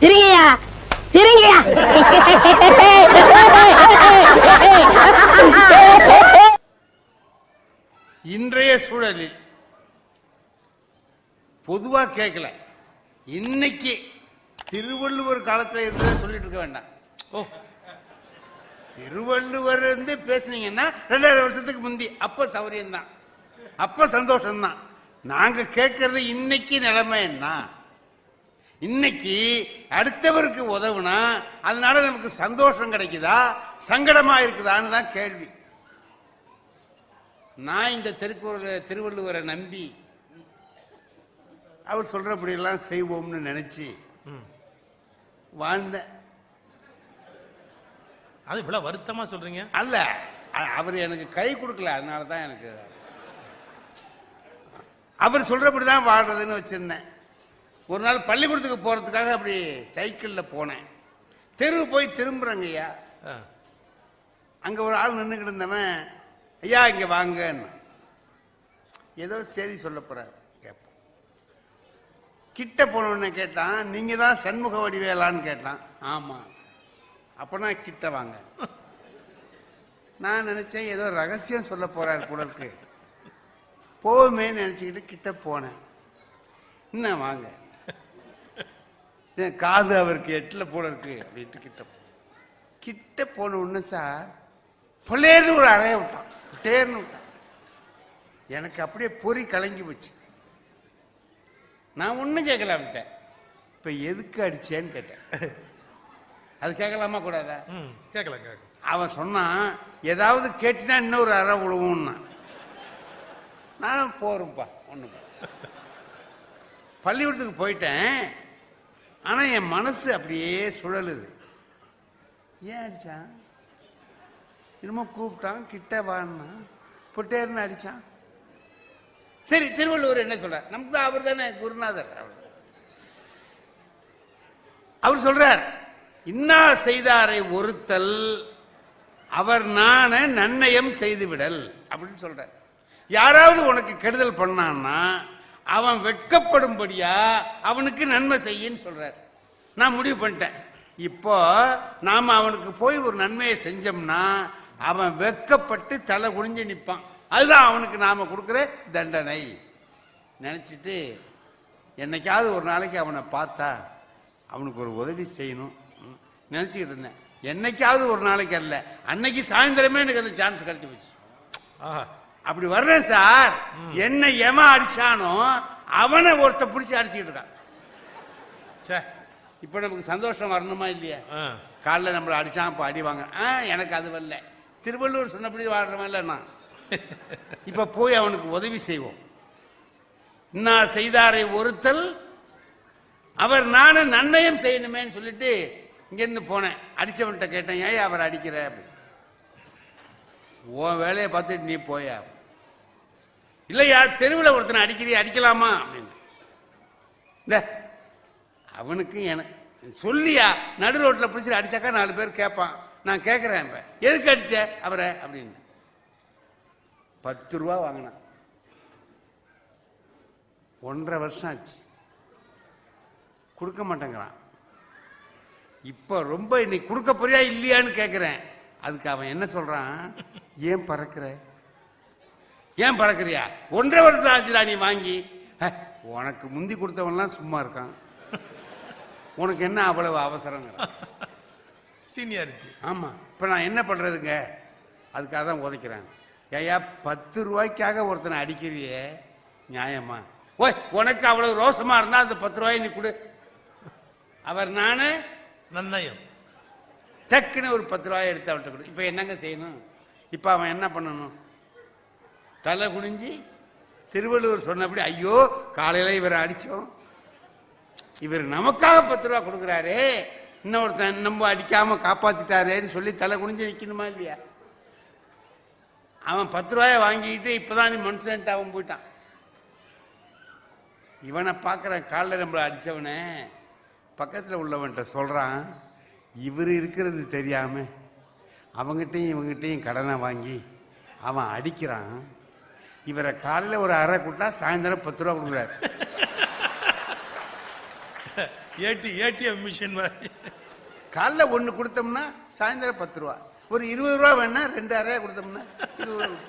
சிரிங்கய்யா. சிரிங்கய்யா. இன்றைய சூழலில் பொதுவா கேட்கல இன்னைக்கு திருவள்ளுவர் காலத்துல இருந்ததை சொல்லிட்டு இருக்க வேண்டாம். ஓ. திருவள்ளுவர் இருந்து பேசுனீங்கன்னா ரெண்டாயிரம் வருஷத்துக்கு முந்தி. அப்ப சௌரியம் தான் அப்ப சந்தோஷம் தான் நாங்க கேட்கறது இன்னைக்கு நிலைமை என்ன? இன்னைக்கு அடுத்தவருக்கு உதவுனா அதனால நமக்கு சந்தோஷம் கிடைக்குதா? சங்கடமா இருக்குதான்னு தான் கேள்வி. நான் இந்த திருக்குறள் திருவள்ளுவரை நம்பி அவர் சொல்றபடி எல்லாம் செய்வோம்னு நினைச்சு வாழ்ந்தேன் அது இவ்வளவு வருத்தமா சொல்றீங்க? அல்ல அவர் எனக்கு கை கொடுக்கல அதனால தான் எனக்கு அவர் சொல்றபடி தான் வாழ்றதுன்னு வச்சிருந்தேன். ஒரு நாள் பள்ளிக்கூடத்துக்கு போறதுக்காக அப்படி சைக்கிள்ல போனேன். தெரு போய் திரும்புறேங்க ஐயா. அங்க ஒரு ஆள் நின்றுக்கிட்டு இருந்தவன் ஐயா இங்க வாங்கன்னு. ஏதோ செய்தி சொல்ல போறாரு. கேட்போம். கிட்ட போனவன கேட்டான் நீங்க தான் சண்முக வடிவேலான்னு கேட்டான். ஆமா. அப்பனா கிட்ட வாங்க. நான் நினைச்சேன் ஏதோ ரகசியம் சொல்ல போறாரு கூட இருக்கு. போவுமே நினைச்சுக்கிட்டு கிட்ட போனேன். என்ன வாங்க. காது அவருக்கு எட்டுல போல இருக்கு. அப்படின்ட்டு கிட்ட கிட்ட போன உடனே சார் பொல்லேர்னு ஒரு அறைய விட்டான். டேர்னு விட்டான். எனக்கு அப்படியே பொறி கலங்கி போச்சு. நான் ஒன்றும் கேட்கல விட்டேன் இப்போ எதுக்கு அடிச்சேன்னு கேட்டேன். அது கேட்கலாமா கூடாதா? ம் கேட்கலாம் அவன் சொன்னான் ஏதாவது கேட்டுனா இன்னொரு அறை விழுவும்னா நான் போறேன்ப்பா ஒண்ணு பள்ளிக்கூடத்துக்கு போயிட்டேன். ஆனா என் மனசு அப்படியே சுழலுது. ஏன் அடிச்சான் என்னமோ கூப்பிட்டான் கிட்ட வான்னா பொட்டேர்னு அடிச்சான். சரி திருவள்ளுவர் என்ன சொல்றார்? நமக்கு தான் அவர் தானே குருநாதர். அவர். அவர் சொல்றார் இன்னா செய்தாரை ஒருத்தல் அவர் நான நன்னயம் செய்துவிடல் அப்படின்னு சொல்றார். யாராவது உனக்கு கெடுதல் பண்ணான்னா அவன் வெட்கப்படும்படியா அவனுக்கு நன்மை செய்யன்னு சொல்றார். நான் முடிவு பண்ணிட்டேன். இப்போ நாம அவனுக்கு போய் ஒரு நன்மையை செஞ்சோம்னா அவன் வெட்கப்பட்டு தலை குனிஞ்சு நிற்பான் அதுதான் அவனுக்கு நாம கொடுக்குற தண்டனை. நினச்சிட்டு என்னைக்காவது ஒரு நாளைக்கு அவனை பார்த்தா அவனுக்கு ஒரு உதவி செய்யணும். ம், இருந்தேன். என்னைக்காவது ஒரு நாளைக்கு அல்ல. அன்னைக்கு சாயந்தரமே எனக்கு அந்த சான்ஸ் கிடைச்சி போச்சு. ஆஹா. அப்படி வர்றேன் சார். என்ன எவன் அடிச்சானோ அவனை ஒருத்த பிடிச்சி அடிச்சுக்கிட்டு இருக்கான். சே இப்போ நமக்கு சந்தோஷம் வரணுமா இல்லையா? காலைல நம்மளை அடிச்சான் இப்போ அடி வாங்க. ஆ எனக்கு அது வரல. திருவள்ளுவர் சொன்னபடி வாழ்றவன் இல்லை நான் இப்ப போய் அவனுக்கு உதவி செய்வோம். நான் செய்தாரை ஒருத்தல் அவர் நானும் நன்னயம் செய்யணுமேன்னு சொல்லிட்டு இங்கிருந்து போனேன். அடிச்சவன்கிட்ட கேட்டேன் ஏன் அவர் அடிக்கிற? அப்படி உன் வேலையை பார்த்துட்டு நீ போயா? இல்லையா? தெருவில் ஒருத்தனை அடிக்கிறீ அடிக்கலாமா? அப்படின்னு. இந்த அவனுக்கு எனக்கு சொல்லியா? நடு ரோட்டில் பிடிச்சி அடிச்சாக்கா நாலு பேர் கேட்பான் நான் கேட்குறேன் இப்போ. எதுக்கு அடித்த அவரை அப்படின்னு. பத்து ரூபா வாங்கினான். ஒன்றரை வருஷம் ஆச்சு. கொடுக்க மாட்டேங்கிறான். இப்போ ரொம்ப இன்னைக்கு கொடுக்க போறியா? இல்லையான்னு கேட்குறேன் அதுக்கு அவன் என்ன சொல்றான்? ஏன் பறக்கிற? ஏன் பறக்கிறியா? ஒன்றரை வருஷம் ஆச்சுடா நீ வாங்கி. "ஹ, உனக்கு முந்தி கொடுத்தவன்லாம் சும்மா இருக்கான். உனக்கு என்ன அவ்வளவு அவசரங்கிறான் சீனியாரிட்டி ஆமா. இப்ப நான் என்ன பண்றதுங்க? அதுக்காக தான் உதைக்கிறேன். ஏயா பத்து ரூபாய்க்காக ஒருத்தனை அடிக்கிறியே? நியாயமா? ஓய் உனக்கு அவ்வளவு ரோசமா இருந்தா அந்த பத்து ரூபாய் நீ கொடு. அவர் நானு? நன்னயம். டக்குன்னு ஒரு பத்து ரூபாய் எடுத்து அவன்கிட்ட கொடு. இப்போ என்னங்க செய்யணும்? இப்போ அவன் என்ன பண்ணணும்? தலை குனிஞ்சி திருவள்ளுவர் சொன்னபடி ஐயோ காலையில் இவரை அடித்தோம் இவர் நமக்காக பத்து ரூபா கொடுக்குறாரு. இன்னொருத்தன் நம்ம அடிக்காம காப்பாத்திட்டாரேன்னு சொல்லி தலை குனிஞ்சு நிற்கணுமா இல்லையா? அவன் பத்து ரூபாய வாங்கிட்டு இப்பதான் நீ மனுஷன்ட்டு அவன் போயிட்டான். இவனை பார்க்குற காலில் நம்மளை அடித்தவனே பக்கத்தில் உள்ளவன்கிட்ட சொல்கிறான் இவர் இருக்கிறது தெரியாம அவங்கிட்டையும் இவங்கிட்டையும் கடனை வாங்கி அவன் அடிக்கிறான். இவரை காலையில் ஒரு அரை கொடுத்தா சாயந்தரம் பத்து ரூபா கொடுக்குறாரு. ஏடி ஏடிஎம் மிஷின் மாதிரி. காலைல ஒண்ணு கொடுத்தோம்னா சாயந்தரம் பத்து ரூபா. ஒரு இருபது ரூபா வேணா ரெண்டு அறையா கொடுத்தோம்னா இருபது ரூபா.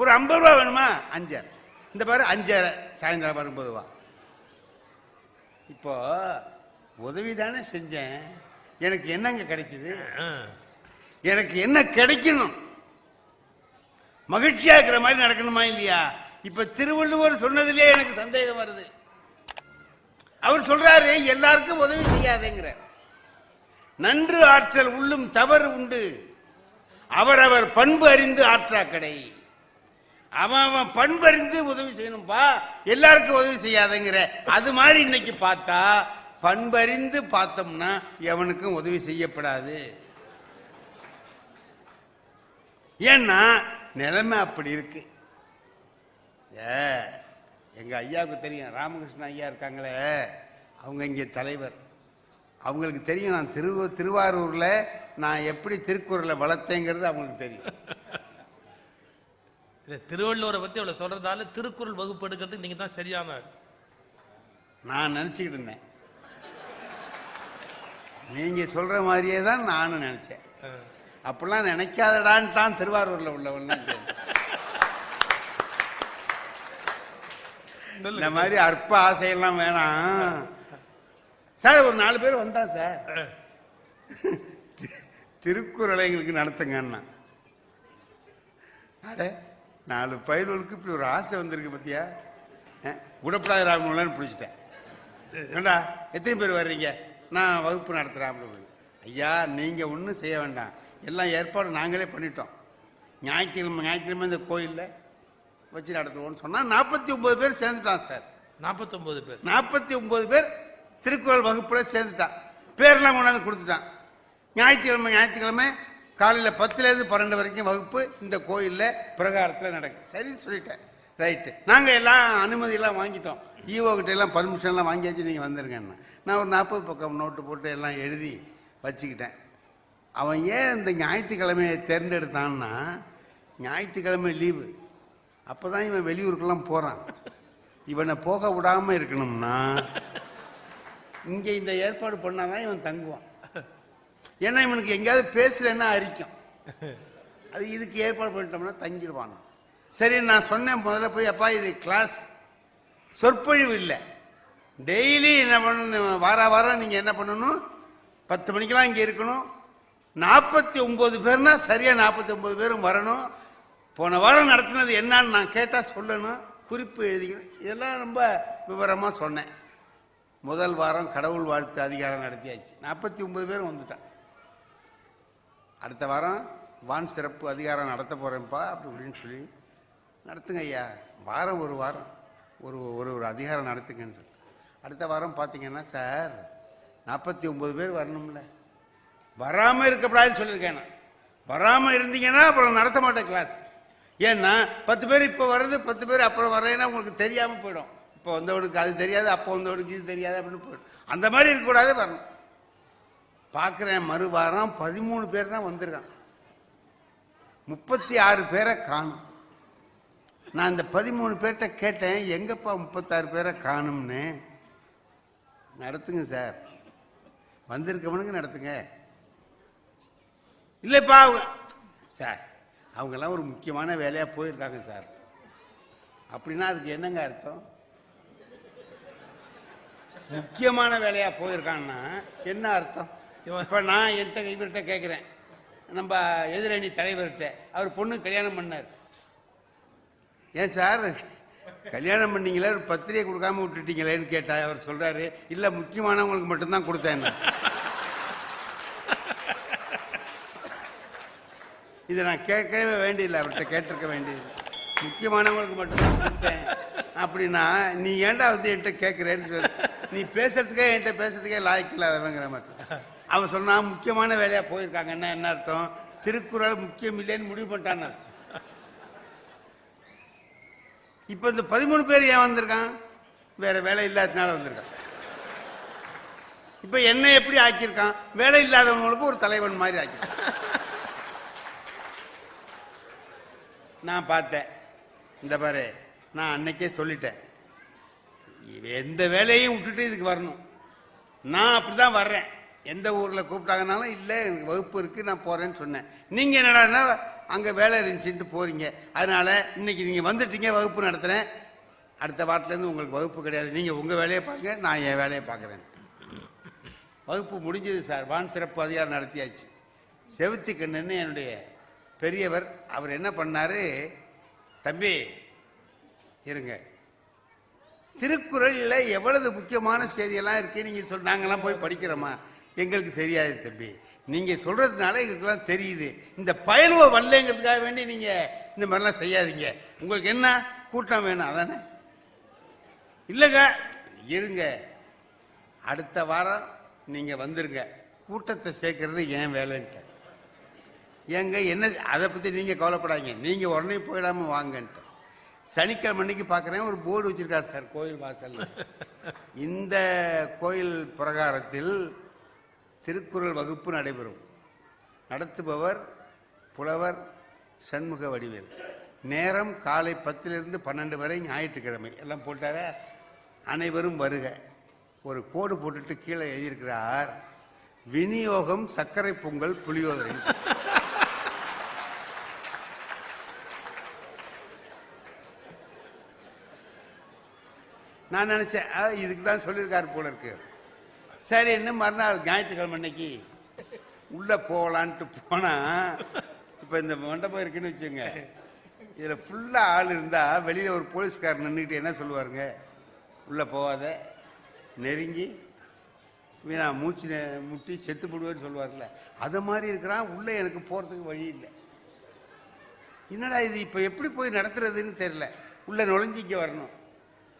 ஒரு ஐம்பது ரூபா வேணுமா? அஞ்சரை இந்த பாரு அஞ்சரை சாயந்தரம் வரும்போது வா இப்போ உதவி தானே செஞ்சேன். எனக்கு என்னங்க கிடைச்சது. எனக்கு என்ன கிடைக்கணும்? மகிழ்ச்சியா இருக்கிற மாதிரி நடக்கணுமா இல்லையா? இப்ப திருவள்ளுவர் சொன்னதிலே எனக்கு சந்தேகம் வருது. அவர் சொல்றாரு எல்லாருக்கும் உதவி செய்யாதேங்கிற நன்று ஆற்றல் உள்ளும் தவறு உண்டு. அவரவர் பண்பு அறிந்து ஆற்றா கடை அவன் அவன் பண்பு அறிந்து உதவி செய்யணும்பா. எல்லாருக்கும் உதவி செய்யாதேங்கிற. அது மாதிரி இன்னைக்கு பார்த்தா பண்பறிந்து பார்த்தோம்னா எவனுக்கும் உதவி செய்யப்படாது. ஏன்னா நிலைமை அப்படி இருக்கு. ஏ எங்க ஐயாவுக்கு தெரியும். ராமகிருஷ்ண ஐயா இருக்காங்களே. அவங்க இங்கே தலைவர். அவங்களுக்கு தெரியும் நான் திரு திருவாரூர்ல நான் எப்படி திருக்குறளை வளர்த்தேங்கிறது அவங்களுக்கு தெரியும். திருவள்ளுவரை பத்தி அவ்வளவு சொல்றதால திருக்குறள் வகுப்பு எடுக்கிறதுக்கு நீங்க தான் சரியான. நான் நினைச்சுக்கிட்டு இருந்தேன். நீங்க சொல்ற மாதிரியே தான் நானும் நினைச்சேன். அப்படிலாம் நினைக்காதடான்னு தான் திருவாரூர்ல உள்ளவன் இந்த மாதிரி அற்ப ஆசையெல்லாம் வேணாம். சார் ஒரு நாலு பேர் வந்தா சார். திருக்குறளை எங்களுக்கு நடத்துங்கன்னா அட நாலு பயல்களுக்கு இப்படி ஒரு ஆசை வந்திருக்கு பத்தியா? உடப்படாத ராமன் பிடிச்சிட்டேன். ஏண்டா எத்தனை பேர் வர்றீங்க? நான் வகுப்பு நடத்துகிறேன் ஐயா நீங்கள் ஒன்றும் செய்ய வேண்டாம். எல்லாம் ஏற்பாடு நாங்களே பண்ணிட்டோம். ஞாயிற்றுக்கிழமை ஞாயிற்றுக்கிழமை இந்த கோயிலில் வச்சு நடத்துவோம்னு சொன்னால் நாற்பத்தி ஒன்பது பேர் சேர்ந்துட்டான் சார். 49 பேர். நாற்பத்தி ஒன்பது பேர் திருக்குறள் வகுப்புல சேர்ந்துட்டான். பேர்லாம் கொண்டாந்து கொடுத்துட்டான். ஞாயிற்றுக்கிழமை ஞாயிற்றுக்கிழமை காலையில் பத்துலேருந்து பன்னெண்டு வரைக்கும் வகுப்பு இந்த கோயிலில் பிரகாரத்தில் நடக்கும் சரின்னு சொல்லிட்டேன். ரைட்டு நாங்கள் எல்லாம் அனுமதியெல்லாம் வாங்கிட்டோம். ஈவோ கிட்ட எல்லாம் பர்மிஷன்லாம் வாங்கியாச்சு நீங்கள் வந்துருங்கன்னு. நான் ஒரு நாற்பது பக்கம் நோட்டு போட்டு எல்லாம் எழுதி வச்சுக்கிட்டேன். அவன் ஏன் இந்த ஞாயிற்றுக்கிழமையை தேர்ந்தெடுத்தான்னா ஞாயிற்றுக்கிழமை லீவு அப்போ தான் இவன் வெளியூருக்கெல்லாம் போகிறான் இவனை போக விடாமல் இருக்கணும்னா இங்கே இந்த ஏற்பாடு பண்ணால் தான் இவன் தங்குவான். ஏன்னா இவனுக்கு எங்கேயாவது பேசுகிறேன்னா அரிக்கும். அது இதுக்கு ஏற்பாடு பண்ணிட்டோம்னா தங்கிடுவான். சரி நான் சொன்னேன் முதல்ல போய் அப்பா இது கிளாஸ் சொற்பொழிவு இல்லை. டெய்லி என்ன பண்ணணும்? வார வாரம் நீங்கள் என்ன பண்ணணும்? பத்து மணிக்கெல்லாம் இங்கே இருக்கணும். நாற்பத்தி ஒம்பது பேர்னா சரியாக நாற்பத்தி ஒம்பது பேரும் வரணும். போன வாரம் நடத்தினது என்னன்னு நான் கேட்டால் சொல்லணும். குறிப்பு எழுதிக்கணும். இதெல்லாம் ரொம்ப விவரமாக சொன்னேன். முதல் வாரம் கடவுள் வாழ்த்து அதிகாரம் நடத்தியாச்சு. நாற்பத்தி ஒம்பது பேரும் வந்துட்டான். அடுத்த வாரம் வான் சிறப்பு அதிகாரம் நடத்த போகிறேன்ப்பா அப்படி இப்படின்னு சொல்லி நடத்துங்க ஐயா. வாரம் ஒரு வாரம். ஒரு ஒரு ஒரு அதிகாரம் நடத்துங்கன்னு சொல்லி. அடுத்த வாரம் பார்த்தீங்கன்னா சார் நாற்பத்தி ஒம்பது பேர் வரணும்ல. வராமல் இருக்கக்கூடாதுன்னு சொல்லியிருக்கேன் நான். வராமல் இருந்தீங்கன்னா அப்புறம் நடத்த மாட்டேன் கிளாஸ் ஏன்னா பத்து பேர் இப்போ வர்றது பத்து பேர் அப்புறம் வர்றேன்னா உங்களுக்கு தெரியாமல் போயிடும். இப்போ வந்தவனுக்கு அது தெரியாது அப்போ வந்தவனுக்கு இது தெரியாது அப்படின்னு போயிடும். அந்த மாதிரி இருக்கக்கூடாது வரணும். பார்க்குறேன் மறு வாரம் பதிமூணு பேர் தான் வந்திருக்கான் முப்பத்தி ஆறு பேரை காணும். நான் இந்த பதிமூணு பேர்கிட்ட கேட்டேன் எங்கப்பா முப்பத்தாறு பேரை காணும்னு? நடத்துங்க சார். வந்திருக்கவனுக்கு நடத்துங்க. இல்லைப்பா அவங்க சார் அவங்கெல்லாம் ஒரு முக்கியமான வேலையாக போயிருக்காங்க சார். அப்படின்னா அதுக்கு என்னங்க அர்த்தம்? முக்கியமான வேலையா போயிருக்கான்னா என்ன அர்த்தம்? இப்ப நான் என்கிட்ட இவர்கிட்ட கேட்கிறேன் நம்ம எதிரணி தலைவர்கிட்ட அவர் பொண்ணு கல்யாணம் பண்ணார். ஏன் சார்? கல்யாணம் பண்ணீங்களே ஒரு பத்திரிகை கொடுக்காம விட்டுட்டீங்களேன்னு கேட்டா அவர் சொல்றாரு இல்ல முக்கியமானவங்களுக்கு மட்டும்தான் கொடுத்தேன். இதை நான் கேட்கவே வேண்டியதில்லை அவர்கிட்ட கேட்டிருக்க வேண்டியது. முக்கியமானவங்களுக்கு மட்டும்தான் கொடுத்தேன். அப்படின்னா நீ ஏன்டா வந்து என்கிட்ட கேட்குறேன்னு சொல்லி நீ பேசுறதுக்கே என்கிட்ட பேசுறதுக்கே லாய்க்கு இல்லாதவங்கிற மாதிரி அவன் சொன்னா முக்கியமான வேலையா போயிருக்காங்கன்னா என்ன அர்த்தம்? திருக்குறள் முக்கியம் இல்லைன்னு முடிவு பண்ணிட்டான்னு அர்த்தம். இப்ப இந்த பதிமூணு பேர் ஏன் வந்திருக்கான் வேற வேலை இல்லாததுனால வந்திருக்கான் இப்ப என்ன எப்படி ஆக்கியிருக்கான்? வேலை இல்லாதவங்களுக்கு ஒரு தலைவன் மாதிரி ஆக்கியிருக்கான். நான் பார்த்தேன். இந்த பாரு நான் அன்னைக்கே சொல்லிட்டேன். எந்த வேலையும் விட்டுட்டு இதுக்கு வரணும். நான் அப்படிதான் வர்றேன். எந்த ஊரில் கூப்பிட்டாங்கனாலும் இல்லை எனக்கு வகுப்பு இருக்குது நான் போகிறேன்னு சொன்னேன். நீங்கள் என்னடான்னா அங்கே வேலை இருந்துச்சுட்டு போகிறீங்க அதனால் இன்னைக்கு நீங்கள் வந்துட்டீங்க வகுப்பு நடத்துகிறேன் அடுத்த வாரத்துலேருந்து உங்களுக்கு வகுப்பு கிடையாது. நீங்கள் உங்கள் வேலையை பாருங்க நான் என் வேலையை பார்க்குறேன். வகுப்பு முடிஞ்சது சார். வான் சிறப்பு அதிகாரம் நடத்தியாச்சு. செவுத்தி கண்ணுன்னு என்னுடைய பெரியவர் அவர் என்ன பண்ணார்? தம்பி இருங்க. திருக்குறளில் எவ்வளவு முக்கியமான செய்தியெல்லாம் இருக்குது நீங்கள் சொல் நாங்கள்லாம் போய் படிக்கிறோமா? எங்களுக்கு தெரியாது தம்பி. நீங்கள் சொல்கிறதுனால எங்களுக்குலாம் தெரியுது. இந்த பயலுவ வரலைங்கிறதுக்காக வேண்டி நீங்கள் இந்த மாதிரிலாம் செய்யாதீங்க. உங்களுக்கு என்ன? கூட்டம் வேணும் அதானே? இல்லைங்க இருங்க. அடுத்த வாரம் நீங்கள் வந்துருங்க. கூட்டத்தை சேர்க்கறது ஏன் வேலைன்ட்டு. ஏங்க என்ன அதை பற்றி நீங்கள் கவலைப்படாதீங்க. நீங்கள் உடனே போயிடாமல் வாங்கன்ட்டு. சனிக்கிழமை அன்னைக்கு பார்க்குறேன் ஒரு போர்டு வச்சுருக்காரு சார் கோயில் வாசல்ல. இந்த கோயில் பிரகாரத்தில் திருக்குறள் வகுப்பு நடைபெறும். நடத்துபவர் புலவர் சண்முக வடிவேல். நேரம் காலை பத்திலிருந்து பன்னெண்டு வரை ஞாயிற்றுக்கிழமை. எல்லாம் போட்டார? அனைவரும் வருக. ஒரு கோடு போட்டுட்டு கீழே எழுதியிருக்கிறார் விநியோகம் சர்க்கரை பொங்கல் புளியோதரை. நான் நினைச்சேன் ஆ, இதுக்கு தான் சொல்லியிருக்காரு போல இருக்கு. சரி என்ன மறுநாள் ஞாயிற்றுக்கிழமை அன்னைக்கு. உள்ள போகலான்ட்டு போனா இப்ப இந்த மண்டபம் இருக்குன்னு வச்சுங்க இதுல ஃபுல்லா ஆள் இருந்தா வெளியில ஒரு போலீஸ்காரர் நின்றுக்கிட்டு என்ன சொல்லுவாருங்க? உள்ள போகாத நெருங்கி வீணா மூச்சு முட்டி செத்து போடுவேன்னு சொல்லுவார்ல அது மாதிரி இருக்கிறான் உள்ளே எனக்கு போகிறதுக்கு வழி இல்லை. என்னடா இது இப்போ எப்படி போய் நடத்துறதுன்னு தெரில உள்ளே நுழைஞ்சிக்க வரணும்.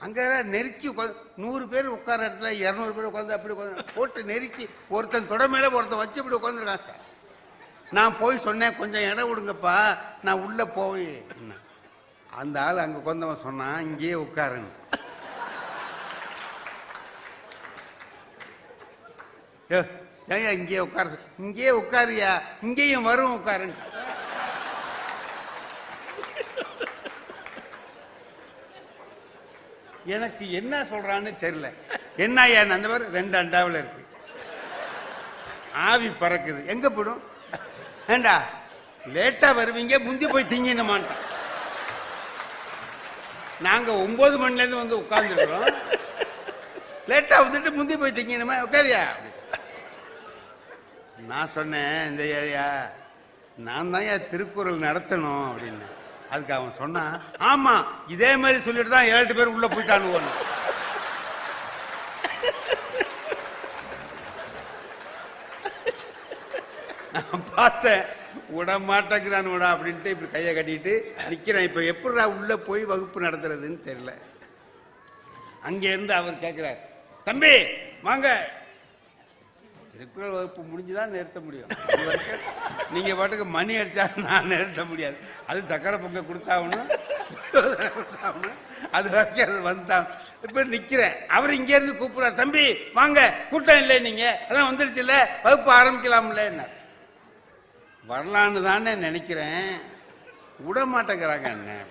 அங்கே நெருக்கி உட்காந்து நூறு பேர் உட்கார இடத்துல இரநூறு பேர் உட்காந்து அப்படி உட்காந்து போட்டு நெருக்கி ஒருத்தன் தொட மேலே ஒருத்தன் வச்சு இப்படி உட்காந்துருக்கான் சார் நான் போய் சொன்னேன் கொஞ்சம் இடம் விடுங்கப்பா நான் உள்ளே போய் அந்த ஆள் அங்கே உட்காந்தவன் சொன்னான் இங்கேயே உட்காருன்னு. ஏ, ஏய்யா இங்கேயே உட்காரு இங்கேயே உட்காருயா இங்கேயும் வரும் உட்காருன்னு. எனக்கு என்ன சொல்றான்னு தெரியல. என்ன ஏன் அந்த மாதிரி ரெண்டு அண்டாவில் இருக்கு. ஆவி பறக்குது. எங்க போடும்? ஏண்டா? லேட்டா வருவீங்க முந்தி போய் திங்கினமான்ட்டான் நாங்க ஒன்பது மணில இருந்து வந்து உட்கார்ந்துருக்கோம் லேட்டா வந்துட்டு முந்தி போய் திங்கினுமா உட்காரியா? நான் சொன்னேன் இந்த ஏரியா நான் தான் திருக்குறள் நடத்தணும் அப்படின்னு. அதுக்கு அவன் சொன்னான் ஆமா இதே மாதிரி சொல்லிட்டு தான் ஏழு பேர் உள்ள போயிட்டானு பார்த்தேன் விட மாட்டேங்கிறான் விட அப்படின்ட்டு இப்படி கையை கட்டிட்டு நிற்கிறேன் இப்ப எப்படிடா உள்ள போய் வகுப்பு நடத்துறதுன்னு தெரியல. அங்கே இருந்து அவர் கேட்குறார் தம்பி வாங்க திருக்குறள் வகுப்பு முடிஞ்சுதான் நிறுத்த முடியும். அது வரைக்கும் நீங்கள் பாட்டுக்கு மணி அடித்தா நான் நிறுத்த முடியாது. அது சக்கரை பொங்க கொடுத்தாகணும். கொடுத்தாகணும் அது வரைக்கும் அது வந்தான். இப்போ நிற்கிறேன் அவர் இங்கேருந்து கூப்பிட்றாரு தம்பி வாங்க. கூட்டம் இல்லை நீங்கள் அதான் வந்துடுச்சு இல்ல வகுப்பு ஆரம்பிக்கலாம்ல. என்ன? வரலான்னு தானே நினைக்கிறேன். விட மாட்டேங்கிறாங்க என்ன?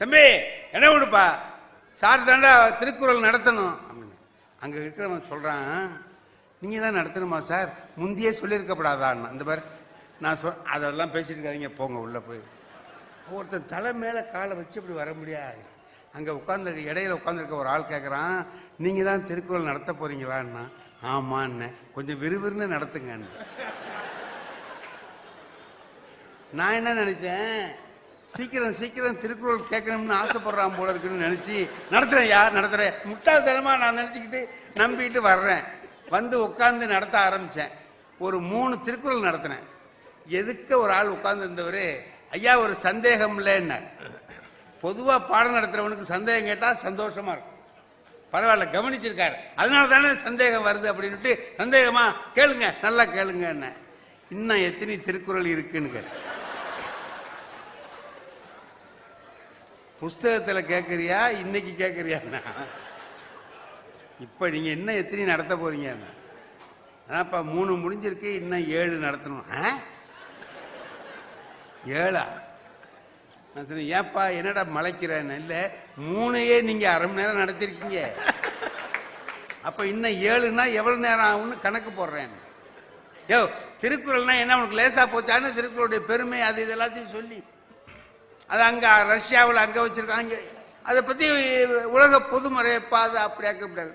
தம்பி என்ன விடுப்பா? சார் தாண்டா திருக்குறள் நடத்தணும். அப்படின்னு. அங்கே இருக்கிறவன் சொல்கிறான் நீங்கள் தான் நடத்தணுமா சார்? முந்தையே சொல்லியிருக்கப்படாதான் இந்த மாதிரி நான் சொ அதெல்லாம் பேசியிருக்காதீங்க இருக்காதீங்க போங்க உள்ளே போய். ஒருத்தன் தலை மேலே காலை வச்சு இப்படி வர முடியாது. அங்கே உட்காந்து இடையில உட்காந்துருக்க ஒரு ஆள் கேட்குறான் நீங்கள் தான் திருக்குறள் நடத்த போகிறீங்களான்னா ஆமான்னு. கொஞ்சம் விறுவிறுன்னு நடத்துங்கன்னு. நான் என்ன நினச்சேன்? சீக்கிரம் சீக்கிரம் திருக்குறள் கேட்கணும்னு ஆசைப்படுறான் போல இருக்குன்னு நினச்சி நடத்துகிறேன் யார்? நடத்துகிறேன் முட்டாள்தனமாக நான் நினச்சிக்கிட்டு நம்பிட்டு வர்றேன். வந்து உட்கார்ந்து நடத்த ஆரம்பிச்சேன். ஒரு மூணு திருக்குறள் நடத்தினேன். எதுக்க ஒரு ஆள் உட்கார்ந்து இருந்தவர் ஐயா ஒரு சந்தேகம் இல்லைன்னார். பொதுவாக பாடம் நடத்துறவனுக்கு சந்தேகம் கேட்டால் சந்தோஷமாக இருக்கும். பரவாயில்ல கவனிச்சிருக்காரு. அதனால தானே சந்தேகம் வருது அப்படின்ட்டு சந்தேகமா? கேளுங்க நல்லா கேளுங்க என்ன இன்னும் எத்தனை திருக்குறள் இருக்குன்னு கேட்டேன். புஸ்தகத்தில் கேட்குறியா இன்னைக்கு கேட்குறியாண்ணா இப்போ நீங்கள் இன்னும் எத்தனை நடத்த போறீங்க? அதான்ப்பா மூணு முடிஞ்சிருக்கு இன்னும் ஏழு நடத்தணும். ஆ? ஏழா? நான் சொன்னேன் ஏப்பா என்னடா மலைக்கிறேன்னு? இல்லை மூணையே நீங்கள் அரை மணி நேரம் நடத்திருக்கீங்க. அப்போ இன்னும் ஏழுனா எவ்வளோ நேரம் ஆகும்னு கணக்கு போடுறேன். யோ திருக்குறள்னா என்ன உனக்கு லேசா போச்சான்னு திருக்குறளுடைய பெருமை அது இது எல்லாத்தையும் சொல்லி. அது அங்கே ரஷ்யாவில் அங்கே வச்சிருக்காங்க. அதை பற்றி உலக பொதுமறை பாது அப்படியாக்க ஆக்கப்படாது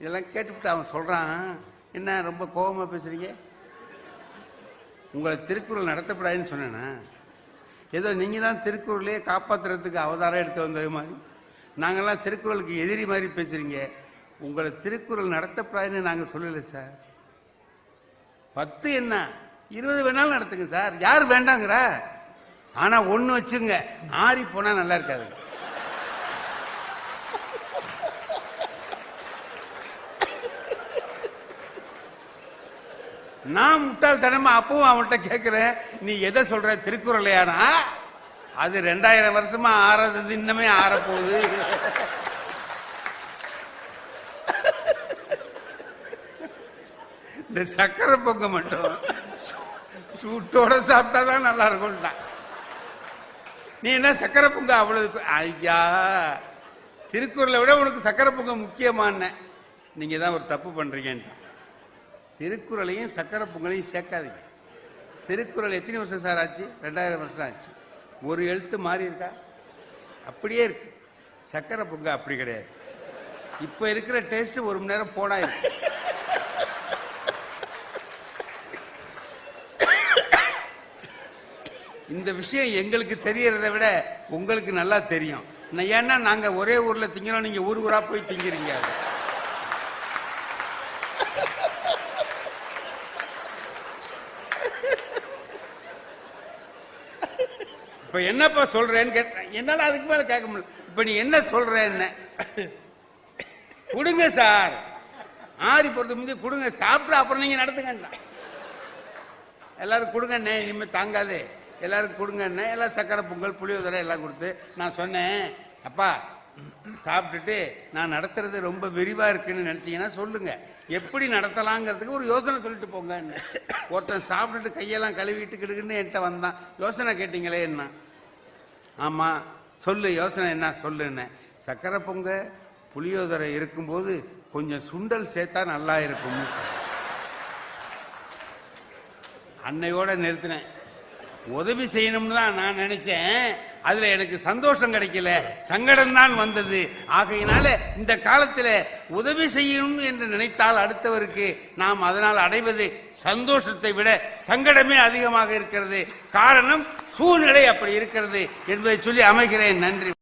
இதெல்லாம் கேட்டுவிட்டு அவன் சொல்கிறான் என்ன ரொம்ப கோபமாக பேசுறீங்க? உங்களை திருக்குறள் நடத்தப்படாதுன்னு சொன்னேன்னா ஏதோ நீங்கள் தான் திருக்குறளையே காப்பாத்துறதுக்கு அவதாரம் எடுத்து வந்தது மாதிரி. நாங்கள்லாம் திருக்குறளுக்கு எதிரி மாதிரி பேசுகிறீங்க உங்களை திருக்குறள் நடத்தப்படாதுன்னு நாங்கள் சொல்லலை சார். பத்து என்ன? இருபது வேணாலும் நடத்துங்க சார். யார் வேண்டாங்கிற? ஆனால் ஒன்று வச்சுங்க. ஆறி போனால் நல்லா இருக்காது. நான் முட்டாள்தனமா அப்பவும் அவன்கிட்ட கேட்கிறேன் நீ எதை சொல்ற திருக்குறளையானா? அது ரெண்டாயிரம் வருஷமா ஆறது இன்னமே ஆறப்போகுது. இந்த சக்கரை பொங்க மட்டும் சூ- சூட்டோட சாப்பிட்டா தான் நல்லா இருக்கும்ட்டான் நீ என்ன சக்கரை பொங்க அவ்வளவு ஐயா திருக்குறளை விட உனக்கு சக்கரை பொங்க முக்கியமான நீங்க தான் ஒரு தப்பு பண்றீங்கன்ட்டான். திருக்குறளையும் சக்கரை பொங்கலையும் சேர்க்காதீங்க. திருக்குறள் எத்தனை வருஷம் சார் ஆச்சு? ரெண்டாயிரம் வருஷம் ஆச்சு. ஒரு எழுத்து மாறி இருக்கா? அப்படியே இருக்கு. சக்கரை பொங்கல் அப்படி கிடையாது. இப்போ இருக்கிற டேஸ்ட் ஒரு மணி நேரம் போனா இருக்கு இந்த விஷயம் எங்களுக்கு தெரியறதை விட உங்களுக்கு நல்லா தெரியும். ஏன்னா நாங்கள் ஒரே ஊரில் திங்கிறோம் நீங்கள் ஊர் ஊராக போய் திங்கிறீங்க. இப்ப என்னப்பா சொல்றேன்னு கேட்டேன் என்னால அதுக்கு மேல கேட்க முடியல. இப்ப நீ என்ன சொல்றேன்னு? கொடுங்க சார். ஆறி போறது முந்தி கொடுங்க சாப்பிட்டு அப்புறம் நீங்க நடத்துங்க எல்லாரும் கொடுங்கண்ணே இனிமே தாங்காது. எல்லாரும் கொடுங்கண்ணே எல்லாம் சக்கரை பொங்கல் புளியோதரை எல்லாம் கொடுத்து நான் சொன்னேன். அப்பா சாப்பிட்டுட்டு நான் நடத்துறது ரொம்ப விரிவாக இருக்குன்னு நினச்சிங்கன்னா சொல்லுங்க. எப்படி நடத்தலாங்கிறதுக்கு ஒரு யோசனை சொல்லிட்டு போங்கன்னு ஒருத்தன் சாப்பிட்டுட்டு கையெல்லாம் கழுவிட்டு கிடுக்குன்னு என்கிட்ட வந்தான். யோசனை கேட்டீங்களே என்ன? ஆமாம் சொல்லு யோசனை என்ன? சொல்லுன்னு சக்கரை பொங்க புளியோதரை இருக்கும்போது கொஞ்சம் சுண்டல் சேர்த்தா நல்லா இருக்கும்னு அன்னையோட நிறுத்தினேன். உதவி செய்யணும்னு தான் நான் நினச்சேன். அதுல எனக்கு சந்தோஷம் கிடைக்கல. சங்கடம் தான் வந்தது. ஆகையினால இந்த காலத்துல உதவி செய்யணும் என்று நினைத்தால் அடுத்தவருக்கு நாம் அதனால் அடைவது சந்தோஷத்தை விட சங்கடமே அதிகமாக இருக்கிறது. காரணம் சூழ்நிலை அப்படி இருக்கிறது என்பதை சொல்லி அமைகிறேன். நன்றி.